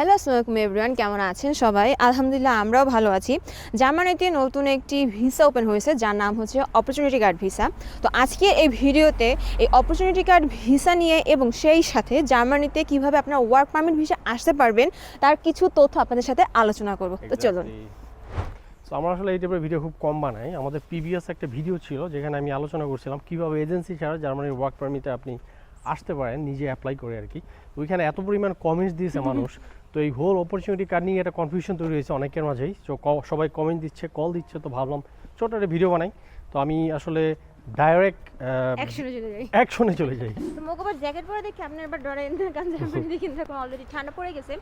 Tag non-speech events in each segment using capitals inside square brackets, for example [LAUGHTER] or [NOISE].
Hello আসসালামাইকুম everyone কেমন আছেন সবাই? আলহামদুলিল্লাহ আমরাও ভালো আছি। জার্মানিতে নতুন একটি ভিসা ওপেন হয়েছে যার নাম হচ্ছে অপরচুনিটি কার্ড ভিসা তো আজকে এই ভিডিওতে এই অপরচুনিটি কার্ড ভিসা নিয়ে এবং সেই সাথে জার্মানিতে কীভাবে আপনার ওয়ার্ক পারমিট ভিসা আসতে পারবেন তার কিছু তথ্য আপনাদের সাথে আলোচনা করব। তো চলুন। তো আমরা আসলে এই টাইপের ভিডিও খুব কম বানাই। আমাদের প্রিভিয়াস একটা ভিডিও ছিল যেখানে আমি আলোচনা করছিলাম কীভাবে এজেন্সি ছাড়া জার্মানির ওয়ার্ক পারমিটে আপনি আসতে পারেন নিজে অ্যাপ্লাই করে আর কি। ওইখানে এত পরিমাণ কমেন্টস দিয়েছে [LAUGHS] মানুষ। তো এই হোল অপরচুনিটি কার্ড নিয়ে একটা কনফিউশন তৈরি হয়েছে অনেকের মাঝেই। তো সবাই কমেন্ট দিচ্ছে কল দিচ্ছে, তো ভাবলাম ছোটো একটা ভিডিও বানাই। তো আমি আসলে ডাইরেক্ট অ্যাকশনে চলে যাই। অ্যাকশনে চলে যাই। তো জ্যাকেট পরে দেখি আপনার এবার ডরেন না কারণ জার্মানিতে কিন্তু এখন অলরেডি ঠান্ডা পড়ে গেছে।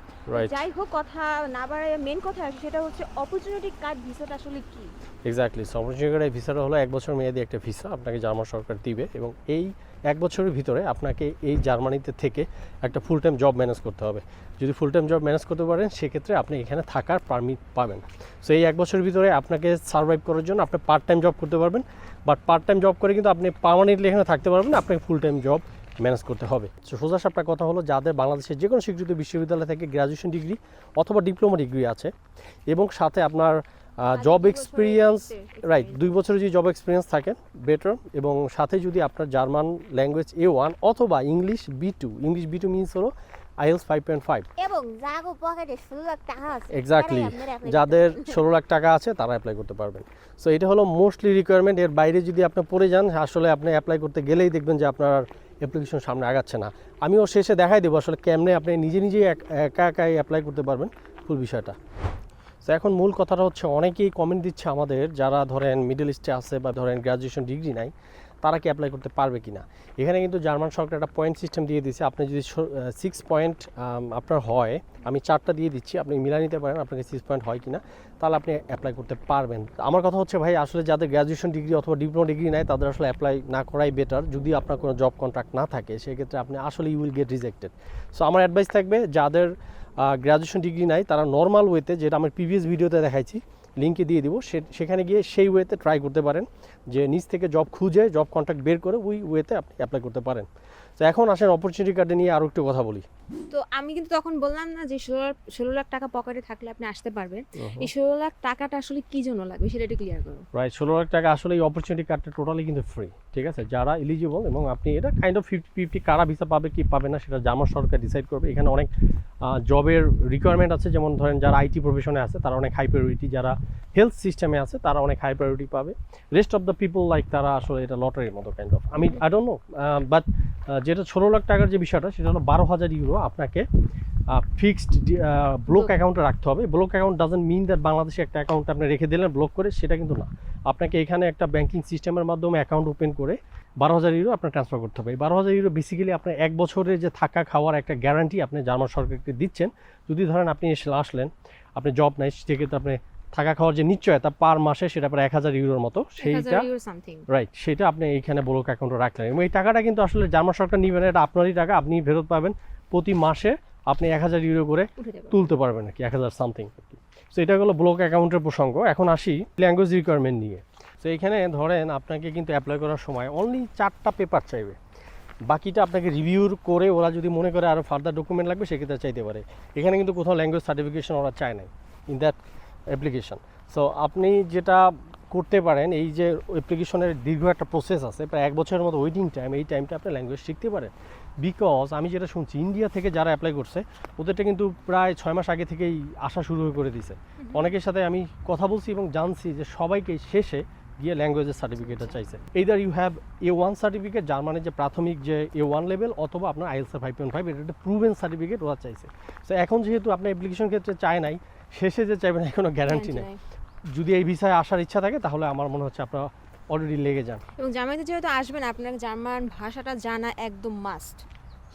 যাই হোক কথা না বাড়ায় মেন কথা আসে সেটা হচ্ছে অপরচুনিটি কার্ড ভিসাটা আসলে কি? এক্স্যাক্টলি অপরচুনিটি কার্ড ভিসাটা হলো এক বছর মেয়াদি একটা ভিসা আপনাকে জার্মান সরকার দিবে এবং এই এক বছরের ভিতরে আপনাকে এই জার্মানিতে থেকে একটা ফুল টাইম জব ম্যানেজ করতে হবে। যদি ফুল টাইম জব ম্যানেজ করতে পারেন সেক্ষেত্রে আপনি এখানে থাকার পারমিট পাবেন। সো এই এক বছরের ভিতরে আপনাকে সার্ভাইভ করার জন্য আপনি পার্ট টাইম জব করতে পারবেন। বাট পার্ট টাইম জব করে কিন্তু আপনি পার্মানেন্টলি এখানে থাকতে পারবেন না, আপনাকে ফুল টাইম জব ম্যানেজ করতে হবে। তো সোজা সাপটা কথা হলো যাদের বাংলাদেশের যে কোনো স্বীকৃত বিশ্ববিদ্যালয় থেকে গ্র্যাজুয়েশন ডিগ্রি অথবা ডিপ্লোমা ডিগ্রি আছে এবং সাথে আপনার জব এক্সপিরিয়েন্স রাইট দুই বছরের যদি জব এক্সপিরিয়েন্স থাকে বেটার এবং সাথে যদি আপনার জার্মান ল্যাঙ্গুয়েজ এ ওয়ান অথবা English B two English B two means হলো আইএলস ফাইভ পয়েন্ট ফাইভ। এবং জাগো পকেটে ষোলো লাখ টাকা আছে। এক্স্যাক্টলি যাদের ষোলো লাখ টাকা আছে তারা অ্যাপ্লাই করতে পারবেন। সো এটা হলো মোস্টলি রিকোয়ারমেন্ট এর বাইরে যদি আপনি পড়ে যান আসলে আপনি অ্যাপ্লাই করতে গেলেই দেখবেন যে আপনার অ্যাপ্লিকেশন সামনে আগাচ্ছে না। আমিও শেষে দেখাই দেবো আসলে কেমনে আপনি নিজে নিজেই এক- একা একাই অ্যাপ্লাই করতে পারবেন ফুল বিষয়টা। তো এখন মূল কথাটা হচ্ছে অনেকেই কমেন্ট দিচ্ছে আমাদের যারা ধরেন মিডল ইস্টে আছে বা ধরেন গ্র্যাজুয়েশন ডিগ্রি নাই তারা কি অ্যাপ্লাই করতে পারবে কি না এখানে কিন্তু জার্মান সরকার একটা পয়েন্ট সিস্টেম দিয়ে দিয়েছে। আপনি যদি সিক্স পয়েন্ট আপনার হয়, আমি চারটা দিয়ে দিচ্ছি, আপনি মিলা নিতে পারেন আপনাকে সিক্স পয়েন্ট হয় কিনা, তাহলে আপনি অ্যাপ্লাই করতে পারবেন। আমার কথা হচ্ছে ভাই, আসলে যাদের গ্র্যাজুয়েশন ডিগ্রি অথবা ডিপ্লোমা ডিগ্রি নেয় তাদের আসলে অ্যাপ্লাই না করাই বেটার যদি আপনার কোনো জব কন্ট্রাক্ট না থাকে, সেক্ষেত্রে আপনি আসলে you will get rejected so আমার অ্যাডভাইস থাকবে, যাদের গ্র্যাজুয়েশন ডিগ্রি নাই, তারা নর্মাল ওয়েতে যেটা আমি প্রিভিয়াস ভিডিওতে দেখাইছি লিঙ্কে দিয়ে দিব। সেখানে গিয়ে সেই ওয়েতে ট্রাই করতে পারেন। যে নিজ থেকে জব খুঁজে জব কন্ট্রাক্ট বের করে ওই ওয়েতে আপনি অ্যাপ্লাই করতে পারেন। তো এখন আসেন অপরচুনিটি কার্ডে নিয়ে আরও একটু কথা বলি। তো আমি কিন্তু তখন বললাম না যে ষোলো ষোলো লাখ টাকা পকেটে থাকলে আপনি আসতে পারবেন। এই ষোলো লাখ টাকাটা আসলে কি জন্য লাগবে সেটা একটু ক্লিয়ার করুন প্রায় ষোলো লাখ টাকা আসলে এই অপরচুনিটি কার্ডটা টোটালি কিন্তু ফ্রি ঠিক আছে? যারা এলিজিবল এবং আপনি এটা কাইন্ড অফ ফিফটি ফিফটি কারা ভিসা পাবে কি পাবে না সেটা জার্মান সরকার ডিসাইড করবে। এখানে অনেক জবের রিকোয়ারমেন্ট আছে যেমন ধরেন যারা আইটি প্রফেশনে আছে তারা অনেক হাই প্রায়োরিটি যারা হেলথ সিস্টেমে আছে তারা অনেক হাই প্রায়োরিটি পাবে। Rest of the people like তারা আসলে এটা লটারির মতো কাইন্ড অফ আমি আই ডোন্ট নো বাট যেটা ষোলো লাখ টাকার যে বিষয়টা সেটা হলো বারো হাজার ইউরো আপনাকে ফিক্সড ব্লক অ্যাকাউন্টে রাখতে হবে। Block account doesn't mean that বাংলাদেশে একটা অ্যাকাউন্ট আপনি রেখে দিলেন ব্লক করে সেটা কিন্তু না। আপনাকে এখানে একটা ব্যাংকিং সিস্টেমের মাধ্যমে অ্যাকাউন্ট ওপেন করে বারো হাজার ইউরো আপনার ট্রান্সফার করতে হবে। এই বারো হাজার ইউরো বেসিক্যালি আপনার এক বছরের যে থাকা খাওয়ার একটা গ্যারান্টি আপনি জার্মান সরকারকে দিচ্ছেন। যদি ধরেন আপনি এসে আসলেন আপনি জব নাই সেক্ষেত্রে আপনি থাকা খাওয়ার যে নিশ্চয়তা পার মাসে সেটা প্রায় এক হাজার ইউরোর মতো সেইটা রাইট সেটা আপনি এইখানে ব্লক অ্যাকাউন্টে রাখলেন এবং এই টাকাটা কিন্তু আসলে জার্মান সরকার নিবেন এটা আপনারই টাকা আপনি ফেরত পাবেন। প্রতি মাসে আপনি এক হাজার ইউরো করে তুলতে পারবেন আর কি এক হাজার সামথিং সো এটা হলো ব্লক অ্যাকাউন্টের প্রসঙ্গ। এখন আসি ল্যাঙ্গুয়েজ রিকোয়ারমেন্ট নিয়ে। তো এখানে ধরেন আপনাকে কিন্তু অ্যাপ্লাই করার সময় অনলি চারটা পেপার চাইবে। বাকিটা আপনাকে রিভিউর করে ওরা যদি মনে করে আরও ফার্দার ডকুমেন্ট লাগবে সেক্ষেত্রে চাইতে পারে। এখানে কিন্তু কোথাও ল্যাঙ্গুয়েজ সার্টিফিকেশন ওরা চায় নাই। ইন দ্যাট অ্যাপ্লিকেশন সো আপনি যেটা করতে পারেন এই যে অ্যাপ্লিকেশনের দীর্ঘ একটা প্রসেস আছে প্রায় এক বছরের মতো ওয়েটিং টাইম এই টাইমটা আপনি ল্যাঙ্গুয়েজ শিখতে পারেন। বিকজ আমি যেটা শুনছি ইন্ডিয়া থেকে যারা অ্যাপ্লাই করছে ওদেরটা কিন্তু প্রায় ছয় মাস আগে থেকেই আসা শুরু করে দিছে। অনেকের সাথে আমি কথা বলছি এবং জানছি যে সবাইকে শেষে গিয়ে ল্যাঙ্গুয়েজের সার্টিফিকেটটা চাইছে। Either you have A one certificate যার মানে যে প্রাথমিক যে এ ওয়ান লেভেল অথবা আপনার আইএলস ফাইভ পয়েন্ট ফাইভ এটা একটা প্রুভেন সার্টিফিকেট ওরা চাইছে। তো এখন যেহেতু আপনার অ্যাপ্লিকেশন ক্ষেত্রে চায় নাই শেষে যে চাইবেন কোনো গ্যারান্টি নেই। যদি এই ভিসায় আসার ইচ্ছা থাকে তাহলে আমার মনে হচ্ছে আপনারা অলরেডি লেগে যান। এবং জার্মানিতে যেহেতু আসবেন আপনার জার্মান ভাষাটা জানা একদম মাস্ট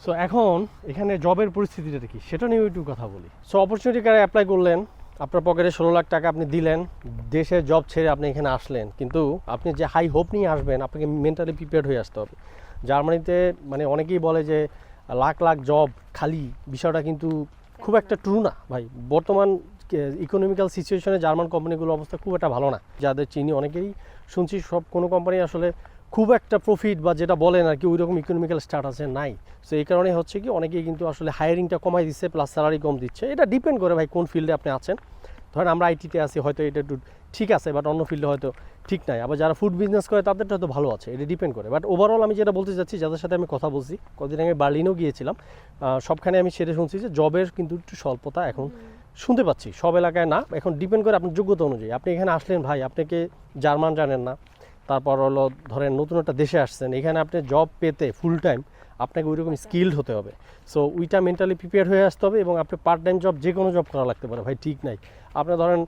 সো এখন এখানে জবের পরিস্থিতিটা কি সেটা নিয়ে একটু কথা বলি। সো অপরচুনিটি কারে অ্যাপ্লাই করলেন? আপনার পকেটে ষোলো লাখ টাকা আপনি দিলেন, দেশের জব ছেড়ে আপনি এখানে আসলেন। কিন্তু আপনি যে হাই হোপ নিয়ে আসবেন, আপনাকে মেন্টালি প্রিপেয়ার্ড হয়ে আসতে হবে। জার্মানিতে মানে অনেকেই বলে যে, লাখ লাখ জব খালি, বিষয়টা কিন্তু খুব একটা ট্রু না। ভাই, বর্তমান ইকোনমিক্যাল সিচুয়েশনে জার্মান কোম্পানিগুলোর অবস্থা খুব একটা ভালো না। যাদের চিনি, অনেকেই শুনছি সব কোনো কোম্পানি আসলে খুব একটা প্রফিট বা যেটা বলেন আর কি ওই রকম ইকোনমিক্যাল স্টার্ট আছে নাই। সো এই কারণে হচ্ছে কি অনেকেই কিন্তু আসলে হায়ারিংটা কমাই দিচ্ছে প্লাস স্যালারি কম দিচ্ছে। এটা ডিপেন্ড করে ভাই কোন ফিল্ডে আপনি আছেন। ধরেন আমরা আইটিতে আছি হয়তো এটা একটু ঠিক আছে বাট অন্য ফিল্ডে হয়তো ঠিক নাই। আবার যারা ফুড বিজনেস করে তাদেরটা হয়তো ভালো আছে এটা ডিপেন্ড করে। বাট ওভারঅল আমি যেটা বলতে চাচ্ছি যাদের সাথে আমি কথা বলছি কদিন আগে বার্লিনও গিয়েছিলাম সবখানে আমি সেটা শুনছি যে জবের কিন্তু একটু স্বল্পতা এখন শুনতে পাচ্ছি। সব এলাকায় না এখন ডিপেন্ড করে আপনার যোগ্যতা অনুযায়ী। আপনি এখানে আসলেন ভাই আপনাকে জার্মান জানেন না। তারপর হলো, ধরেন নতুন একটা দেশে আসছেন, এখানে আপনি জব পেতে ফুল টাইম আপনাকে ওই রকম স্কিল্ড হতে হবে। সো ওইটা মেন্টালি প্রিপেয়ার হয়ে আসতে হবে এবং আপনি পার্ট টাইম জব যে কোনো জব করা লাগতে পারে, ভাই ঠিক নাই। আপনি ধরেন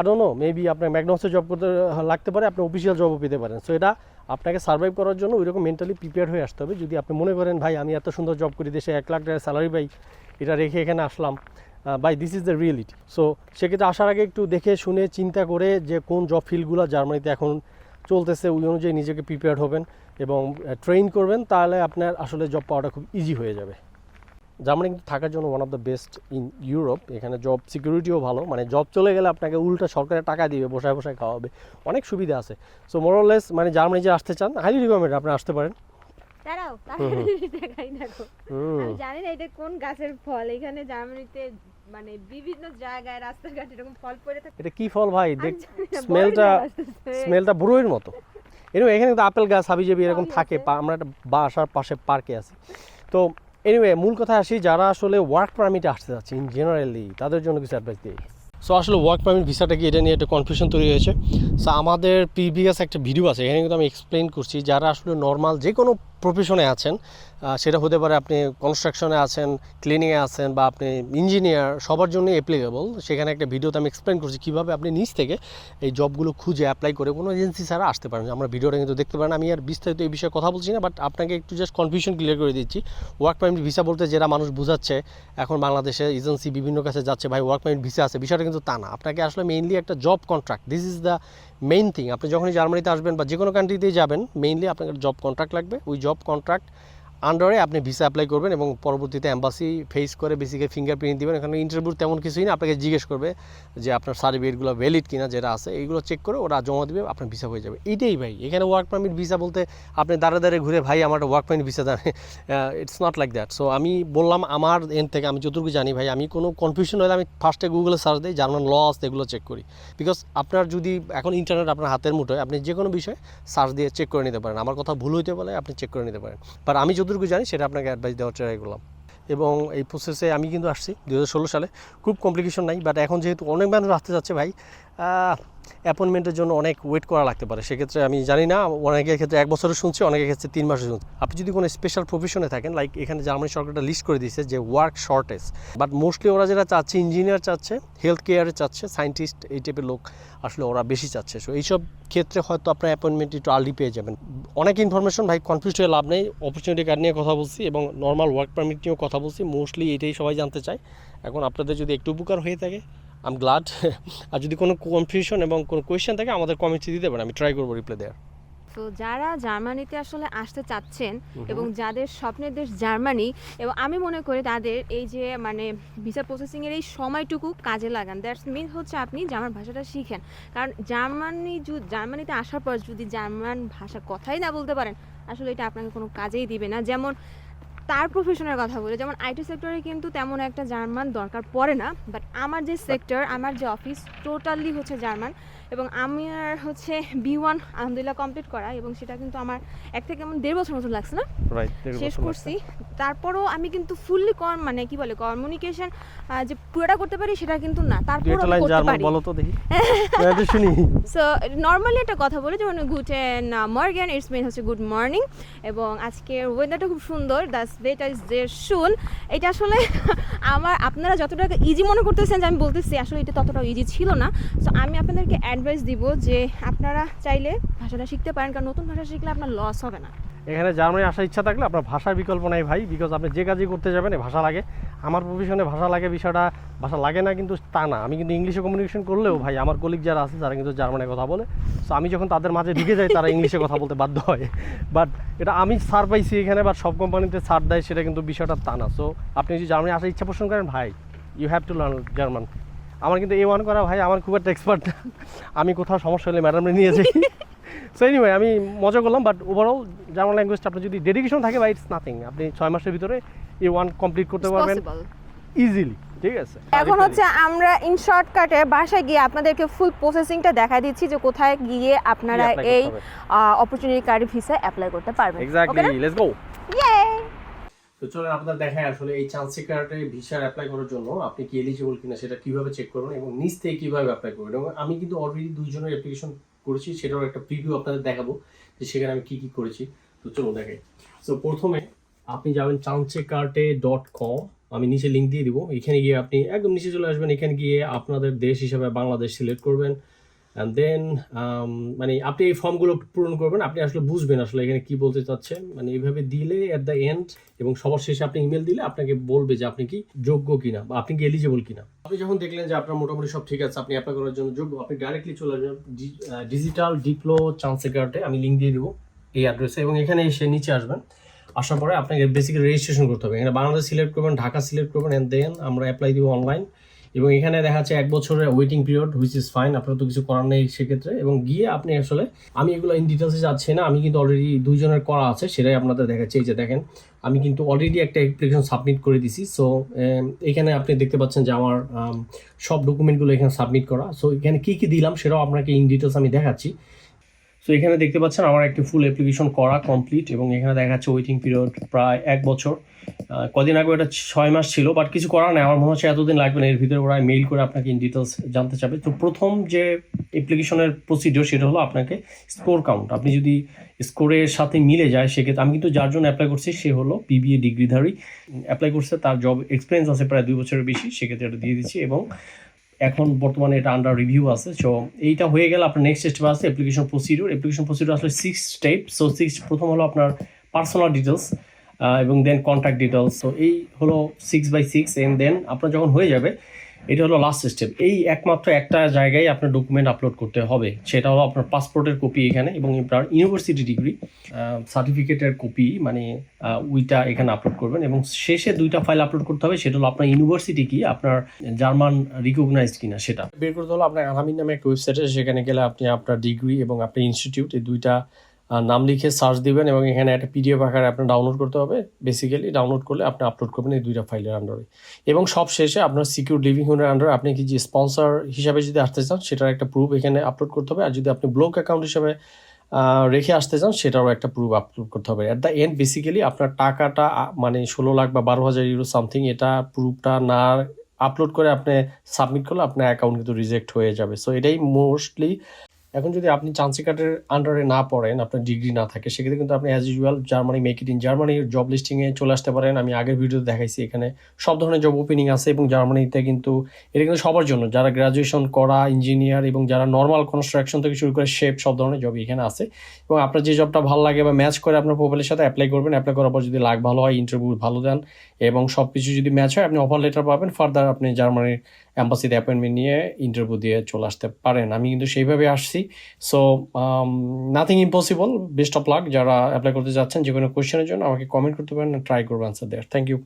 আরও নো মেবি আপনার ম্যাকডোনাল্ডসে জব করতে লাগতে পারে, আপনি অফিসিয়াল জবও পেতে পারেন। সো এটা আপনাকে সার্ভাইভ করার জন্য ওই রকম মেন্টালি প্রিপেয়ার হয়ে আসতে হবে। যদি আপনি মনে করেন, ভাই, আমি এত সুন্দর জব করি, দেশে এক লাখ টাকা স্যালারি পাই, এটা রেখে এখানে আসলাম by this is the reality so সেক্ষেত্রে আসার আগে একটু দেখে, শুনে, চিন্তা করে যে কোন জব ফিল্ডগুলো জার্মানিতে এখন চলতেছে ওই অনুযায়ী নিজেকে প্রিপেয়ার হবেন এবং ট্রেন করবেন তাহলে আপনার আসলে জব পাওয়াটা খুব ইজি হয়ে যাবে। জার্মানি কিন্তু থাকার জন্য one of the best in Europe এখানে জব সিকিউরিটিও ভালো মানে জব চলে গেলে আপনাকে উল্টা সরকারের টাকা দিবে বসায় বসায় খাওয়াবে অনেক সুবিধা আছে। সো মোরলেস মানে জার্মানি যে আসতে চান হাইলি রিকমেন্ড আপনি আসতে পারেন। দাঁড়াও [LAUGHS] জানি না এটা কোন গাছের ফল এখানে জার্মানিতে মানে বিভিন্ন জায়গায় রাস্তাঘাট এরকম ফল পড়ে থাকে। এটা কি ফল ভাই? দেখ স্মেলটা স্মেলটা বুড়োয়ের মতো। এনিওয়ে এখানে কিন্তু আপেল গাছ হাবি হাবিজাবি এরকম থাকে। আমরা একটা বাসার পাশে পার্কে আছি। তো এনিওয়ে মূল কথা আসি যারা আসলে ওয়ার্ক পারমিটে আসতে যাচ্ছে ইন জেনারেলি তাদের জন্য কিছু অ্যাডভাইস দিই। সো আসলে ওয়ার্ক পারমিট ভিসাটা কি এটা নিয়ে একটা কনফিউশন তৈরি হয়েছে। সো আমাদের প্রিভিয়াস একটা ভিডিও আছে এখানে কিন্তু আমি এক্সপ্লেন করছি যারা আসলে নর্মাল যে কোনো প্রফেশনে আছেন সেটা হতে পারে আপনি কনস্ট্রাকশনে আছেন ক্লিনিংয়ে আছেন বা আপনি ইঞ্জিনিয়ার সবার জন্যই অ্যাপ্লিকেবল সেখানে একটা ভিডিওতে আমি এক্সপ্লেন করছি কীভাবে আপনি নিজ থেকে এই জবগুলো খুঁজে অ্যাপ্লাই করে কোনো এজেন্সি ছাড়া আসতে পারেন। আমরা ভিডিওটা কিন্তু দেখতে পারেন। আমি আর বিস্তারিত এই বিষয়ে কথা বলছি না বাট আপনাকে একটু জাস্ট কনফিউশন ক্লিয়ার করে দিচ্ছি। ওয়ার্ক পারমিট ভিসা বলতে যেটা মানুষ বোঝাচ্ছে, এখন বাংলাদেশে এজেন্সি বিভিন্ন কাছে যাচ্ছে, ভাই ওয়ার্ক পারমিট ভিসা আছে। বিষয়টা কিন্তু তা না। আপনাকে আসলে মেইনলি একটা job contract this is the main thing আপনি যখনই জার্মানিতে আসবেন বা যে কোনো কান্ট্রিতেই যাবেন মেইনলি আপনাকে জব কন্ট্রাক্ট লাগবে। ওই জব কন্ট্রাক্ট আন্ডারে আপনি ভিসা অ্যাপ্লাই করবেন এবং পরবর্তীতে অ্যাম্বাসি ফেস করে বেসিক্যালি ফিঙ্গারপ্রিন্ট দিবেন। এখানে ইন্টারভিউ তেমন কিছুই না, আপনাকে জিজ্ঞেস করবে যে আপনার সার্টিফিকেটগুলো ভ্যালিড কিনা যেটা আছে, এইগুলো চেক করে ওরা জমা দিবে, আপনার ভিসা হয়ে যাবে। এটাই ভাই, এখানে ওয়ার্ক পারমিট ভিসা বলতে আপনি দাঁড়ে দাঁড়িয়ে ঘুরে, ভাই, আমার work permit visa then it's not like that so আমি বললাম আমার এন থেকে, আমি যতটুকু জানি ভাই, আমি কোনো কনফিউশন হলে আমি ফার্স্টে গুগলে সার্চ দিই, জার্মান ল আছে, এগুলো চেক করি। বিকজ আপনার যদি এখন ইন্টারনেট আপনার হাতের মুঠোয়, আপনি যে কোনো বিষয়ে সার্চ দিয়ে চেক করে নিতে পারেন। আমার কথা ভুল হইতে পারে, আপনি চেক করে নিতে পারেন। বাট আমি যতটুকু জানি সেটা আপনাকে অ্যাডভাইস দেওয়ার ট্রাই করলাম। এবং এই প্রসেসে আমি কিন্তু আসছি দু হাজার ষোলো সালে। খুব কমপ্লিকেশন নাই বাট এখন যেহেতু অনেক মানুষ আসতে যাচ্ছে ভাই অ্যাপয়েন্টমেন্টের জন্য অনেক ওয়েট করা লাগতে পারে। সেক্ষেত্রে আমি জানি না, অনেকের ক্ষেত্রে এক বছরের শুনছি, অনেকের ক্ষেত্রে তিন মাসের শুনছি। আপনি যদি কোনো স্পেশাল প্রফেশনে থাকেন লাইক এখানে জার্মানি সরকারটা লিস্ট করে দিয়েছে যে ওয়ার্ক শর্টেজ বাট মোস্টলি ওরা যেটা চাচ্ছে ইঞ্জিনিয়ার চাচ্ছে হেলথ কেয়ারে চাচ্ছে সায়েন্টিস্ট এই টাইপের লোক আসলে ওরা বেশি চাচ্ছে। সো এইসব ক্ষেত্রে হয়তো আপনার অ্যাপয়েন্টমেন্ট একটু আর্লি পেয়ে যাবেন। অনেক ইনফরমেশন ভাই কনফিউজ হয়ে লাভ নেই। অপরচুনিটি কার্ড নিয়ে কথা বলছি এবং নর্মাল ওয়ার্ক পারমিট নিয়েও কথা বলছি। মোস্টলি এটাই সবাই জানতে চায়। এখন আপনাদের যদি একটু উপকার হয়ে থাকে আম গ্লাড [LAUGHS] আর যদি কোনো কনফিউশন এবং কোনো কোয়েশ্চেন থাকে আমাদের কমেন্টে দিতে পারেন আমি ট্রাই করব রিপ্লাই দেওয়ার। তো যারা জার্মানিতে আসলে আসতে চাচ্ছেন এবং যাদের স্বপ্নের দেশ জার্মানি এবং আমি মনে করি তাদের এই যে মানে ভিসা প্রসেসিং এর এই সময়টুকু কাজে লাগান। দ্যাটস মিন হচ্ছে আপনি জার্মান ভাষাটা শিখেন। কারণ জার্মানি জার্মানিতে আসার পর যদি জার্মান ভাষা কথাই না বলতে পারেন আসলে এটা আপনাকে কোনো কাজেই দিবে না। যেমন তার প্রফেশনের কথা বলি। যেমন আইটি সেক্টরে কিন্তু তেমন একটা জার্মান দরকার পড়ে না বাট আমার যে সেক্টর আমার যে অফিস টোটালি হচ্ছে জার্মান। এবং আমি আর হচ্ছে বি ওয়ান আলহামদুলিল্লাহ কমপ্লিট করা এবং সেটা কিন্তু আমার এক থেকে কেমন দেড় বছর মতো লাগছে না। শেষ করছি। তারপরও আমি কিন্তু ফুললি কম মানে কি বলে কমিউনিকেশন যে পুরোটা করতে পারি সেটা কিন্তু না। তারপর করতে পারি। বলো তো দেখি। [LAUGHS] শুনি। সো নর্মালি একটা কথা বলে যেমন গুটেন মর্গ্যান ইটস মিন হচ্ছে গুড মর্নিং এবং আজকের ওয়েদারটা খুব সুন্দর। দ্যাটস বেটার ইজ দে শুন এটা আসলে আমার আপনারা যতটা ইজি মনে করতেছেন যে আমি বলতেছি আসলে এটা ততটা ইজি ছিল না। সো আমি আপনাদেরকে অ্যাডভাইস দিব যে আপনারা চাইলে ভাষাটা শিখতে পারেন, কারণ নতুন ভাষা শিখলে আপনার লস হবে না। এখানে জার্মানি আসার ইচ্ছা থাকলে আপনার ভাষার বিকল্প নাই ভাই বিকজ আপনি যে কাজই করতে যাবেন ভাষা লাগে। আমার প্রফেশনে ভাষা লাগে বিষয়টা, ভাষা লাগে না কিন্তু তা না। আমি কিন্তু ইংলিশে কমিউনিকেশন করলেও ভাই, আমার কলিগ যারা আছে, তারা কিন্তু জার্মানে কথা বলে। সো আমি যখন তাদের মাঝে ঢুকে যাই, তারা ইংলিশে কথা বলতে বাধ্য হয়। বাট এটা আমি ছাড় পাইছি এখানে বা সব কোম্পানিতে ছাড় দেয়, সেটা কিন্তু বিষয়টা তা না। সো আপনি যদি জার্মানি আসার ইচ্ছা পোষণ করেন, ভাই you have to learn German আমার কিন্তু এ ওয়ান করা ভাই আমার খুব একটা এক্সপার্ট না। আমি কোথাও সমস্যা হলে ম্যাডামে নিয়ে যাই। সো এনিওয়ে আমি মজা করলাম বাট ওভারঅল জার্মান ল্যাঙ্গুয়েজটা আপনার যদি ডেডিকেশন থাকে বা ইটস নাথিং আপনি ছয় মাসের ভিতরে এ ওয়ান কমপ্লিট করতে পারবেন। ইজিলি ঠিক আছে? এখন হচ্ছে আমরা ইন শর্টকাটে বাসায় গিয়ে আপনাদেরকে ফুল প্রসেসিংটা দেখা দিচ্ছি যে কোথায় গিয়ে আপনারা এই। অপরচুনিটি কার্ড ভিসা অ্যাপ্লাই করতে পারবেন। এক্স্যাক্টলি লেটস গো ইয়ে তো চলেন আপনার দেখায় আসলে এই চান্সি কার্ডে ভিসার অ্যাপ্লাই করার জন্য আপনি কি এলিজিবল কিনা সেটা কীভাবে চেক করবেন এবং নিচ থেকে কীভাবে অ্যাপ্লাই করবেন? এবং আমি কিন্তু অলরেডি দুইজনের অ্যাপ্লিকেশন করেছি সেটার একটা প্রিভিউ আপনাদের দেখাবো যে সেখানে আমি কি কি করেছি। তো চলুন দেখাই। সো প্রথমে আপনি যাবেন চান্সে কার্টে ডট কম আমি নিচে লিঙ্ক দিয়ে দিব। এখানে গিয়ে আপনি একদম নিচে চলে আসবেন। এখানে গিয়ে আপনাদের দেশ হিসাবে বাংলাদেশ সিলেক্ট করবেন। দেন মানে আপনি এই ফর্মগুলো পূরণ করবেন, আপনি আসলে বুঝবেন আসলে এখানে কি বলতে চাচ্ছে মানে এইভাবে দিলে অ্যাট দ্য এন্ড এবং সবার শেষে আপনি ইমেল দিলে আপনাকে বলবে যে আপনি কি যোগ্য কিনা, বা আপনি কি এলিজিবল কিনা। আপনি যখন দেখলেন যে আপনার মোটামুটি সব ঠিক আছে, আপনি অ্যাপ্লাই করার জন্য যোগ্য, আপনি ডাইরেক্টলি চলে যাবেন ডিজিটাল ডিপ্লো চান্সে কার্ডে আমি লিঙ্ক দিয়ে দেবো এই অ্যাড্রেসে এবং এখানে এসে নিচে আসবেন। আসার পরে আপনাকে বেসিক্যালি রেজিস্ট্রেশন করতে হবে। এখানে বাংলাদেশ সিলেক্ট করবেন, ঢাকা সিলেক্ট করবেন অ্যান্ড দেন আমরা অ্যাপ্লাই দিব অনলাইন এবং এখানে দেখা যাচ্ছে এক বছরের waiting period which is fine আপনার তো কিছু করার নেই সেক্ষেত্রে। এবং গিয়ে আপনি আসলে, আমি এগুলো ইন ডিটেলসে যাচ্ছি না, আমি কিন্তু অলরেডি দুইজনের করা আছে, সেটাই আপনাদের দেখাচ্ছি। এই যে দেখেন, আমি কিন্তু অলরেডি একটা অ্যাপ্লিকেশন সাবমিট করে দিছি। সো এখানে আপনি দেখতে পাচ্ছেন যে আমার সব ডকুমেন্টগুলো এখানে সাবমিট করা। সো এখানে কী কী দিলাম সেটাও আপনাকে ইন ডিটেলস আমি দেখাচ্ছি। সো এখানে দেখতে পাচ্ছেন আমার একটি ফুল অ্যাপ্লিকেশন করা কমপ্লিট এবং এখানে দেখা যাচ্ছে ওয়েটিং পিরিয়ড প্রায় এক বছর। কদিন আগে এটা ছয় মাস ছিল বাট কিছু করার নেই। আমার মনে হচ্ছে এতদিন লাগবে না, এর ভিতরে ওরা মেইল করে আপনাকে ইন ডিটেলস জানতে চাবে। তো প্রথম যে অ্যাপ্লিকেশনের প্রসিডিওর সেটা হলো আপনাকে স্কোর কাউন্ট আপনি যদি স্কোরের সাথে মিলে যায়, সেক্ষেত্রে আমি কিন্তু যার জন্য অ্যাপ্লাই করছি, সে হলো বিবিএ ডিগ্রিধারী। অ্যাপ্লাই করছে, তার জব এক্সপিরিয়েন্স আছে প্রায় দুই বছরের বেশি, সেক্ষেত্রে এটা দিয়ে দিচ্ছি এবং এখন বর্তমানে এটা আন্ডার রিভিউ আছে। সো এইটা হয়ে গেলে আপনার নেক্সট স্টেপ আছে অ্যাপ্লিকেশন প্রসিডিউর অ্যাপ্লিকেশন প্রসিডিউর আসলে সিক্স স্টেপ সো সিক্স প্রথম হলো আপনার পার্সোনাল ডিটেলস এবং দেন কন্ট্যাক্ট ডিটেলস তো এই হলো six by six and then আপনার যখন হয়ে যাবে এটা হলো লাস্ট স্টেপ এই একমাত্র একটা জায়গায় আপনার ডকুমেন্ট আপলোড করতে হবে। সেটা হলো আপনার পাসপোর্টের কপি এখানে এবং আপনার ইউনিভার্সিটি ডিগ্রি সার্টিফিকেটের কপি মানে ওইটা এখানে আপলোড করবেন এবং শেষে দুইটা ফাইল আপলোড করতে হবে। সেটা হলো আপনার ইউনিভার্সিটি কি, আপনার জার্মান রিকগনাইজড কিনা সেটা। বের করতে হলো আপনার আলামিন নামে একটা ওয়েবসাইটে সেখানে গেলে আপনি আপনার ডিগ্রি এবং আপনার ইনস্টিটিউট এই দুইটা নাম লিখে সার্চ দিবেন এবং এখানে একটা পিডিএফ আকারে আপনার ডাউনলোড করতে হবে। বেসিক্যালি ডাউনলোড করলে আপনি আপলোড করবেন এই দুইটা ফাইলের আন্ডারে এবং সব শেষে আপনার সিকিউর লিভিং হুডের আন্ডারে আপনি কি যে স্পন্সর হিসাবে যদি আসতে চান, সেটার একটা প্রুফ এখানে আপলোড করতে হবে। আর যদি আপনি ব্লক অ্যাকাউন্ট হিসাবে রেখে আসতে চান, সেটারও একটা প্রুফ আপলোড করতে হবে। অ্যাট দ্য এন্ড বেসিক্যালি আপনার টাকাটা মানে ষোলো লাখ বা বারো হাজার ইউরো সামথিং এটা প্রুফটা না আপলোড করে আপনি সাবমিট করলে আপনার অ্যাকাউন্ট কিন্তু রিজেক্ট হয়ে যাবে। সো এটাই মোস্টলি এখন যদি আপনি চান্সি কার্ডের আন্ডারে না পড়েন, আপনার ডিগ্রি না থাকে, সেক্ষেত্রে কিন্তু আপনি as usual Germany make it in জার্মানির জব লিস্টিংয়ে চলে আসতে পারেন। আমি আগের ভিডিওতে দেখাইছি, এখানে সব ধরনের জব ওপেনিং আছে এবং জার্মানিতে কিন্তু এটা কিন্তু সবার জন্য। যারা গ্রাজুয়েশন করা ইঞ্জিনিয়ার এবং যারা নর্মাল কনস্ট্রাকশন থেকে শুরু করে শেপ সব ধরনের জব এখানে আছে। এবং আপনার যে জবটা ভালো লাগে বা ম্যাচ করে আপনার প্রোফাইলের সাথে অ্যাপ্লাই করবেন অ্যাপ্লাই করার পর যদি লাগ ভালো হয় ইন্টারভিউ ভালো দেন এবং সব কিছু যদি ম্যাচ হয়, আপনি অফার লেটার পাবেন। ফার্দার আপনি জার্মানির অ্যাম্বাসিতে অ্যাপয়েন্টমেন্ট নিয়ে ইন্টারভিউ দিয়ে চলে আসতে পারেন। আমি কিন্তু সেইভাবে আসছি। So nothing impossible best of luck যারা অ্যাপ্লাই করতে যাচ্ছেন, যে কোনো কোয়েশ্চেনের জন্য আমাকে কমেন্ট করতে পারেন ট্রাই করব আনসার দেয়ার থ্যাংক ইউ